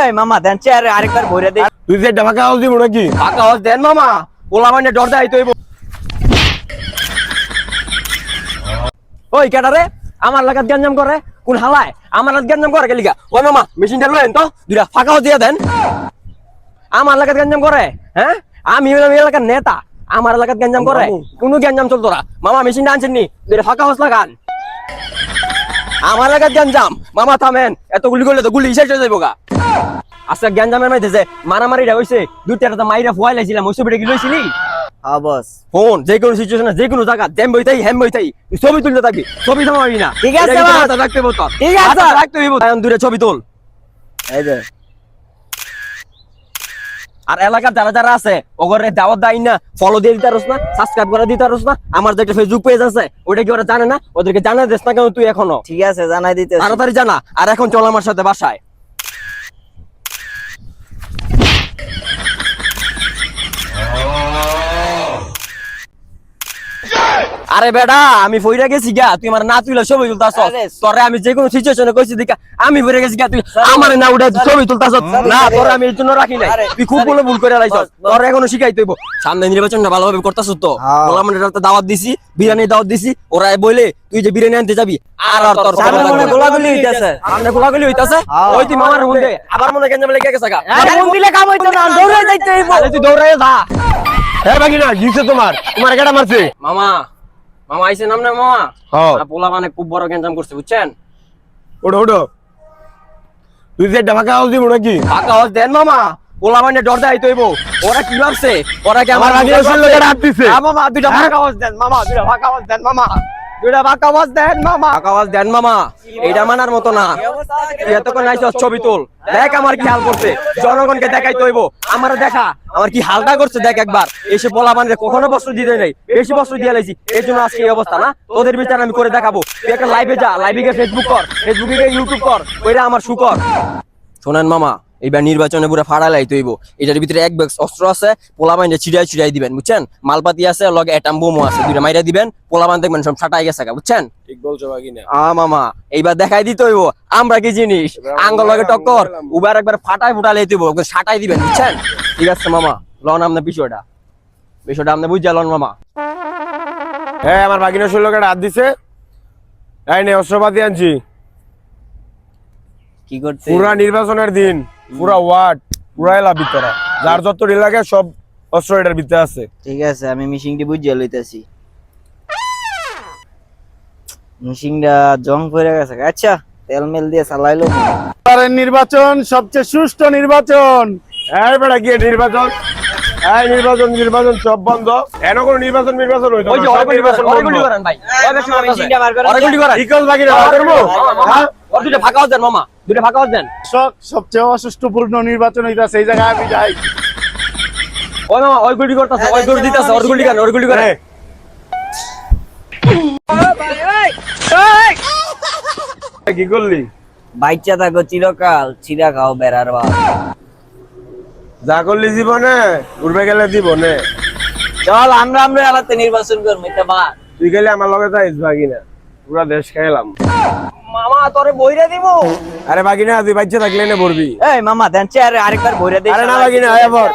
এই মামা দেন চেয়ারে আরেকবার ভরে দেই। তুই যে ঢাকা হাউস দিব নাকি? টাকা হস দেন মামা পোলা মানে ডর দেয় তো ওই কেটারে আমার লাগাত গঞ্জাম করে কোন হালায়? আমার লাগাত গঞ্জাম করে গেলিগা ওই মামা মেশিনটা লয়েন তো দুইটা ফাঁকা দিয়ে দেন। আমার লাগাত গঞ্জাম করে হ্যাঁ? আমি হলাম এলাকার নেতা আমার এলাকাত গঞ্জাম করে কোনো গঞ্জাম চলতো না। মামা মেশিনটা আনছেন নি দুইটা ফাঁকা হস লাগান। আমার এলাকাত গ্যাঞ্জাম। মামা থামেন এত গুলি করলে তো গুলি হিসেবে চলে যাব গা। আচ্ছা গ্যাঞ্জামের মধ্যে যে মারামারিটা হইছে দুইটা তো মাইরা ফুয়াই লাইছিলাম ওই ছবিটা কি লইছিলি? হ্যাঁ বস। ফোন যে কোনো সিচুয়েশনে যে কোনো জায়গা জ্যাম বইতাই হ্যাম বইতাই ছবি তুলতে থাকবি ছবি থামাবি না। ঠিক আছে। রাখতে হইব ঠিক আছে। রাখতে হইব দূরে ছবি তোল। এই যে। আর এলাকার যারা যারা আছে ওগরে দাওয়াত দেয় না ফলো দিয়ে দিতে পারস না সাবস্ক্রাইব করে দিতে পারস না আমার যে একটা ফেসবুক পেজ আছে ওটা কি ওরা জানে না? ওদেরকে জানাই দিস না কেন তুই এখনও? ঠিক আছে জানাই দিতে তাড়াতাড়ি জানা। আর এখন চল আমার সাথে বাসায়। আরে বেডা আমি ফইরা গেছি গা তুই আমার না তুইলা ছবি তুলতাছ তোরে আমি যে কোনো সিচুয়েশনে কইছি দেখা আমি ফইরা গেছি গা তুই আমার না উঠে ছবি তুলতাছ না তোরে আমি এর জন্য রাখি নাই। তুই খুব বলে ভুল করে লাইছ বস, বস। তোরে এখনও শিখাইতে হইব। সামনে নির্বাচনটা ভালোভাবে করতাছ তো। হ্যাঁ। বললাম এটা দাওয়াত দিছি বিরিয়ানি দাওয়াত দিছি। ওরা বলে তুই যে বিরিয়ানি আনতে যাবি আর আর তোর সামনে মনে গোলাগুলি হইতাছে। সামনে গোলাগুলি হইতাছে। হ্যাঁ। ওই তুই মামার মধ্যে আবার মনে কেন লেগে গেছে গা। আরে ফোন দিলে কাম হইতো না দৌড়ে যাইতে হইব। তুই দৌড়ায় যা। হ্যাঁ বাকি না জিতছে তোমার। তোমার কেটা মারছে? মামা মামা আইছে নাম না মামা? হ্যাঁ পোলা মানে খুব বড় গেঞ্জাম করছে বুঝছেন? ওডো ওডো তুই যে ঢাকা হাউস দিব নাকি? ঢাকা হাউস দেন মামা। পোলা মানে ডর দেয় তো ওরা কি ভাবছে? ওরা কি আমার আগে এসে লোকেরা হাত দিছে। মামা দুইটা ঢাকা হাউস দেন মামা দুইটা ঢাকা হাউস দেন মামা। ছবি তোল। দেখ আমার কি করছে। জনগণকে দেখাই তৈব আমার দেখা। আমার কি হালটা করছে? দেখ একবার। এসে বলা মানে কখনো বস্ত্র দিতে নেই। বেশি বস্ত্র দিয়ে লাইছি। এর জন্য আজকে এই অবস্থা, না? তোদের বিচার আমি করে দেখাবো। তুই একটা লাইভে যা। লাইভে গিয়ে ফেসবুক কর। ফেসবুকে গিয়ে ইউটিউব কর। ওইটা আমার শুকর শোনেন মামা। এইবার নির্বাচনে পুরো ফাড়া লাই তৈব। এটার ভিতরে এক ব্যাগ অস্ত্র আছে পোলা বাইনে ছিড়াই ছিড়াই দিবেন বুঝছেন? মালপাতি আছে লগে এটাম বোমও আছে দুইটা মাইরা দিবেন পোলা বান দেখবেন সব ছাটাই গেছে বুঝছেন? ঠিক বলছো বাকি না আ মামা এইবার দেখাই দিতে হইব আমরা কি জিনিস? আঙ্গল লগে টক্কর উবার একবার ফাটাই ফুটালে দিব সাটাই দিবেন বুঝছেন? ঠিক আছে মামা লন আপনার বিষয়টা। বিষয়টা আপনি বুঝা লন মামা। হ্যাঁ আমার ষোলো হাত দিছে? এই নে অস্ত্রপাতি আনছি। কি করতে? পুরা নির্বাচনের দিন। পুরা ওয়ার্ড পুরা এলা ভিতরে। যার যত লাগে সব অস্ত্র এটার ভিতরে আছে। ঠিক আছে আমি মিশিংটি বুঝিয়ে লইতেছি। মিশিংটা জং পড়ে গেছে। আচ্ছা তেল মেল দিয়ে চালাইলো। নির্বাচন সবচেয়ে সুষ্ঠু নির্বাচন। এই বেড়া গিয়ে নির্বাচন। এই নির্বাচন নির্বাচন সব বন্ধ। এন কোনো নির্বাচন নির্বাচন হইতো ওই যে সব নির্বাচন করেন অরেগুলি করেন ভাই। করেন। ঠিক আছে বাকি না করব হ্যাঁ? ওর দুইটা ফাঁকা দেন মামা। দুইটা ফাঁকা হস দেন সবচেয়ে অসুষ্ঠুপূর্ণ নির্বাচন হইতাছে জায়গায় আমি যাই। ওই মামা ওই গুলি করতেছে ওই গুলি দিতেছে ওর গুলি ওর গুলি হ্যাঁ। কি করলি? বাইচ্চা থাকো চিরকাল চিরা খাও বেড়ার বা যা করলি জীবনে উঠবে গেলে জীবনে। চল আমরা আমরা আলাদা নির্বাচন করব এটা বাদ। তুই গেলে আমার লগে যাইস বাকি না পুরা দেশ খাইলাম মামা তোরে বইরা দিব। আরে বাকি না তুই বাচ্চা থাকলে না ভরবি। এই মামা দেন চেয়ারে আরেকবার ভরে দে আরে না বাকি না পর